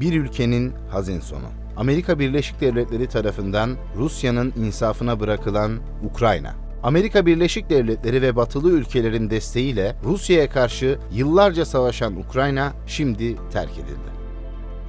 Bir ülkenin hazin sonu. Amerika Birleşik Devletleri tarafından Rusya'nın insafına bırakılan Ukrayna. Amerika Birleşik Devletleri ve batılı ülkelerin desteğiyle Rusya'ya karşı yıllarca savaşan Ukrayna şimdi terk edildi.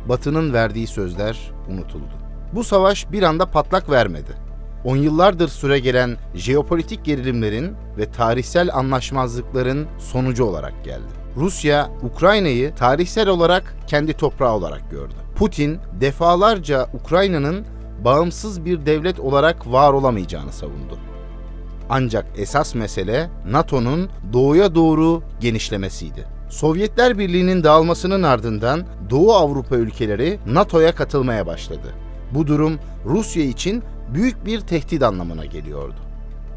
Batı'nın verdiği sözler unutuldu. Bu savaş bir anda patlak vermedi. On yıllardır süre gelen jeopolitik gerilimlerin ve tarihsel anlaşmazlıkların sonucu olarak geldi. Rusya, Ukrayna'yı tarihsel olarak kendi toprağı olarak gördü. Putin defalarca Ukrayna'nın bağımsız bir devlet olarak var olamayacağını savundu. Ancak esas mesele NATO'nun doğuya doğru genişlemesiydi. Sovyetler Birliği'nin dağılmasının ardından Doğu Avrupa ülkeleri NATO'ya katılmaya başladı. Bu durum Rusya için büyük bir tehdit anlamına geliyordu.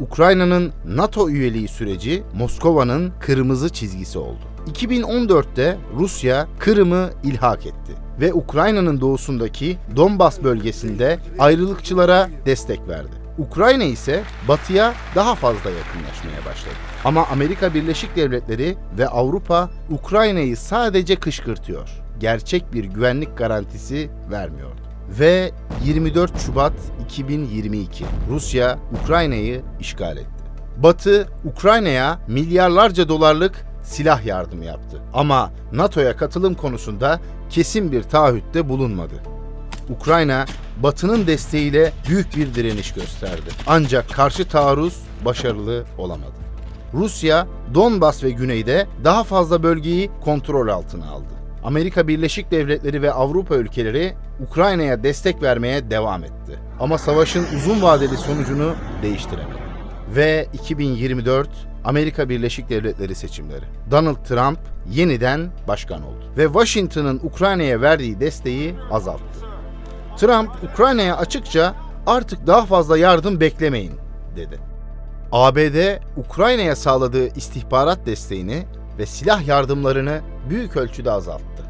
Ukrayna'nın NATO üyeliği süreci Moskova'nın kırmızı çizgisi oldu. 2014'te Rusya Kırım'ı ilhak etti ve Ukrayna'nın doğusundaki Donbas bölgesinde ayrılıkçılara destek verdi. Ukrayna ise batıya daha fazla yakınlaşmaya başladı. Ama Amerika Birleşik Devletleri ve Avrupa Ukrayna'yı sadece kışkırtıyor. Gerçek bir güvenlik garantisi vermiyordu. Ve 24 Şubat 2022 Rusya Ukrayna'yı işgal etti. Batı Ukrayna'ya milyarlarca dolarlık silah yardımı yaptı. Ama NATO'ya katılım konusunda kesin bir taahhütte bulunmadı. Ukrayna Batı'nın desteğiyle büyük bir direniş gösterdi. Ancak karşı taarruz başarılı olamadı. Rusya, Donbas ve güneyde daha fazla bölgeyi kontrol altına aldı. Amerika Birleşik Devletleri ve Avrupa ülkeleri Ukrayna'ya destek vermeye devam etti. Ama savaşın uzun vadeli sonucunu değiştiremedi. Ve 2024 Amerika Birleşik Devletleri seçimleri. Donald Trump yeniden başkan oldu ve Washington'ın Ukrayna'ya verdiği desteği azalttı. Trump Ukrayna'ya açıkça artık daha fazla yardım beklemeyin dedi. ABD Ukrayna'ya sağladığı istihbarat desteğini ve silah yardımlarını büyük ölçüde azalttı.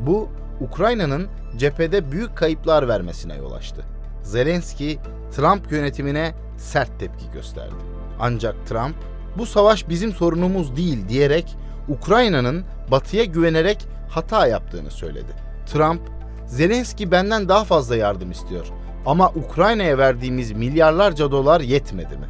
Bu Ukrayna'nın cephede büyük kayıplar vermesine yol açtı. Zelenski Trump yönetimine sert tepki gösterdi. Ancak Trump bu savaş bizim sorunumuz değil diyerek Ukrayna'nın batıya güvenerek hata yaptığını söyledi. Trump Zelenski benden daha fazla yardım istiyor ama Ukrayna'ya verdiğimiz milyarlarca dolar yetmedi mi?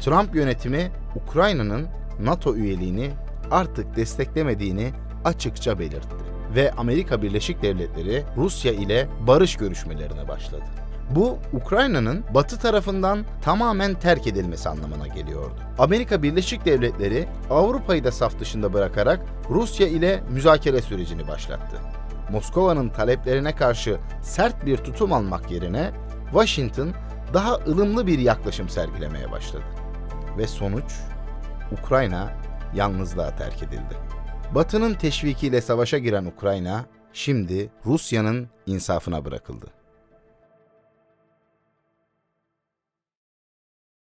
Trump yönetimi Ukrayna'nın NATO üyeliğini artık desteklemediğini açıkça belirtti ve Amerika Birleşik Devletleri Rusya ile barış görüşmelerine başladı. Bu Ukrayna'nın Batı tarafından tamamen terk edilmesi anlamına geliyordu. Amerika Birleşik Devletleri Avrupa'yı da saf dışında bırakarak Rusya ile müzakere sürecini başlattı. Moskova'nın taleplerine karşı sert bir tutum almak yerine Washington daha ılımlı bir yaklaşım sergilemeye başladı. Ve sonuç Ukrayna yalnızlığa terk edildi. Batı'nın teşvikiyle savaşa giren Ukrayna şimdi Rusya'nın insafına bırakıldı.